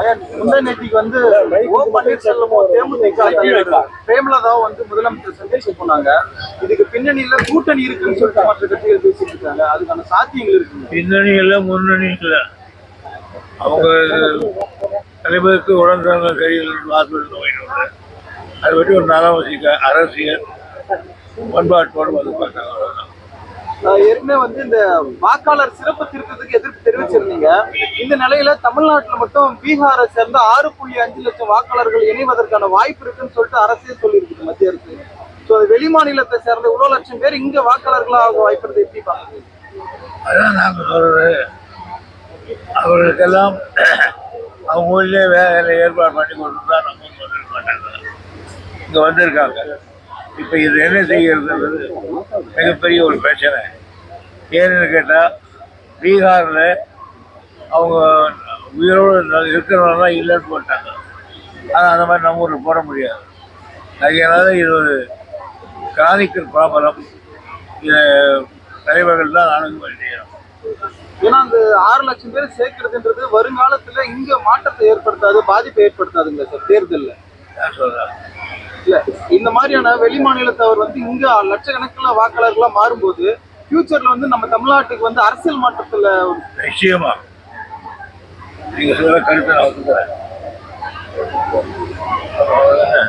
ஐயா முந்தா நேற்றுக்கு வந்து ஓ பன்னீர்செல்வமும் தேமுதிக பிரேமலதாவும் வந்து முதலமைச்சர் சந்திச்சு போனாங்க இதுக்கு பின்னணியில கூட்டணி இருக்குன்னு சொல்லிட்டு மற்ற கட்சிகள் பேசிட்டு இருக்காங்க. அதுக்கான சாத்தியங்கள் இருக்குங்க. பின்னணி இல்லை முன்னணி இல்லை. அவங்க தலைவருக்கு உடன்றாங்க கையில் ஹாஸ்பிட்டல் நோயினோட. அதை பற்றி ஒரு நலம் வசிக்க அரசியல் பண்பாட்டோடு வந்து பார்த்தாங்க ஏற்கனவே வந்து இந்த வாக்காளர் சிறப்பு திருத்தத்துக்கு எதிர்ப்பு தெரிவிச்சிருந்தீங்க. இந்த நிலையில தமிழ்நாட்டில் மட்டும் பீகாரை சேர்ந்த ஆறு புள்ளி அஞ்சு லட்சம் வாக்காளர்கள் இணைவதற்கான வாய்ப்பு இருக்குன்னு சொல்லிட்டு அரசே சொல்லியிருக்கு மத்திய அரசு. ஸோ வெளி மாநிலத்தை சேர்ந்த இவ்வளோ லட்சம் பேர் இங்க வாக்காளர்களாக ஆக வாய்ப்பு எப்படி பார்க்குறது அதான் நாங்கள் சொல்றது. அவர்களுக்கெல்லாம் அவங்க ஊர்லேயே வேலை ஏற்பாடு பண்ணி கொடுத்தா நம்ம மாட்டாங்க. இங்கே வந்திருக்காங்க. இப்போ இது என்ன செய்யறதுன்றது மிகப்பெரிய ஒரு பிரச்சனை. ஏன்னு கேட்டால் பீகாரில் அவங்க உயிரோடு இருக்கிறவங்கலாம் இல்லைன்னு போட்டாங்க. ஆனால் அந்த மாதிரி நம்ம ஊரில் போட முடியாது. அதனால இது ஒரு கிரானிக்கல் ப்ராப்ளம். இதை தலைவர்கள் தான் செய்யணும் ஏன்னா அந்த ஆறு லட்சம் பேர் சேர்க்கறதுன்றது வருங்காலத்துல இங்க மாற்றத்தை ஏற்படுத்தாது பாதிப்பை ஏற்படுத்தாதுங்க சார் தேர்தல்ல. நான் சொல்கிறேன் இல்ல இந்த மாதிரியான வெளி மாநிலத்தவர் வந்து இங்க லட்சக்கணக்கில் வாக்காளர்களா மாறும்போது ஃபியூச்சர்ல வந்து நம்ம தமிழ்நாட்டுக்கு வந்து அரசியல் மாற்றத்துல ஒரு நிச்சயமா நீங்க சொல்ற கருத்தை நான் ஒத்துக்கிறேன் அவ்வளவுதானே?